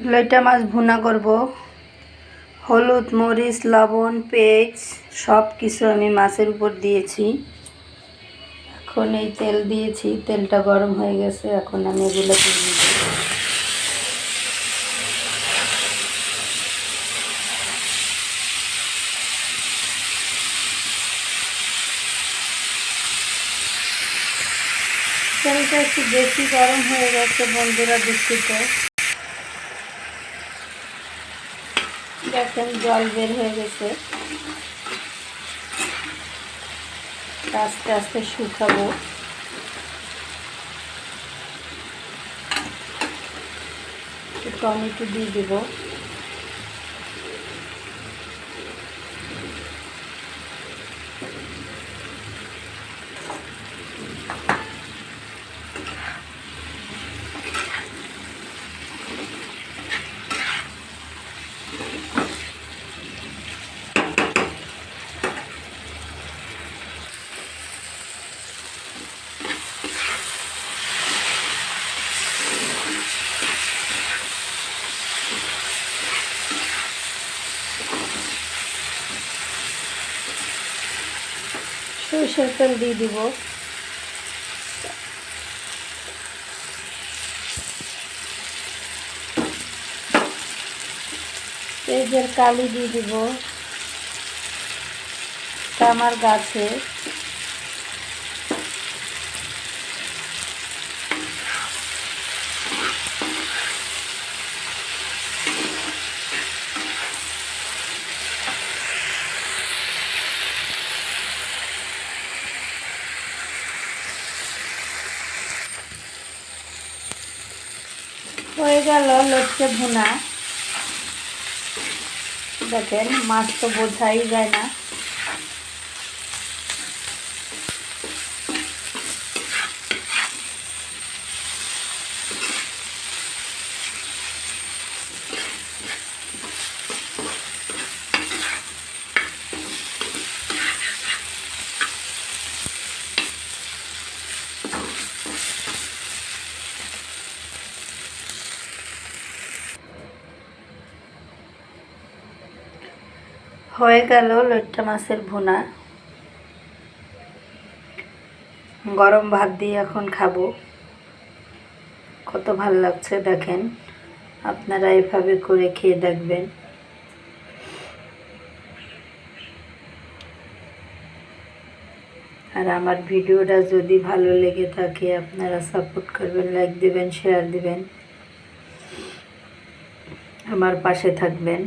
লইটা মাছ ভুনা করব। হলুদ, মরিচ, লবণ, পেঁয়াজ সব কিছু আমি মাছের উপর দিয়েছি। এখন এই তেল দিয়েছি, তেলটা গরম হয়ে গেছে, এখন আমি এগুলো তেলটা একটু বেশি গরম হয়ে গেছে বন্ধুরা, দুঃখিত দেখেন জল বের হয়ে গেছে। আস্তে আস্তে শুকাবো। টমেটো দিয়ে দেবো। সরষের তেল দিয়ে দিব। পেঁয়াজের কালি দিয়ে দিব। আমার গাছে। হয়ে গেল লটকে ভুনা। দেখেন মাছ তো বোঝাই যায় না। হয়ে গেল লইট্টা মাছের ভুনা। গরম ভাত দিয়ে এখন খাব। কত ভালো লাগছে দেখেন। আপনারা এভাবে করে খেয়ে দেখবেন। আর আমার ভিডিওটা যদি ভালো লেগে থাকে, আপনারা সাপোর্ট করবেন, লাইক দেবেন, শেয়ার দেবেন। আমার পাশে থাকবেন।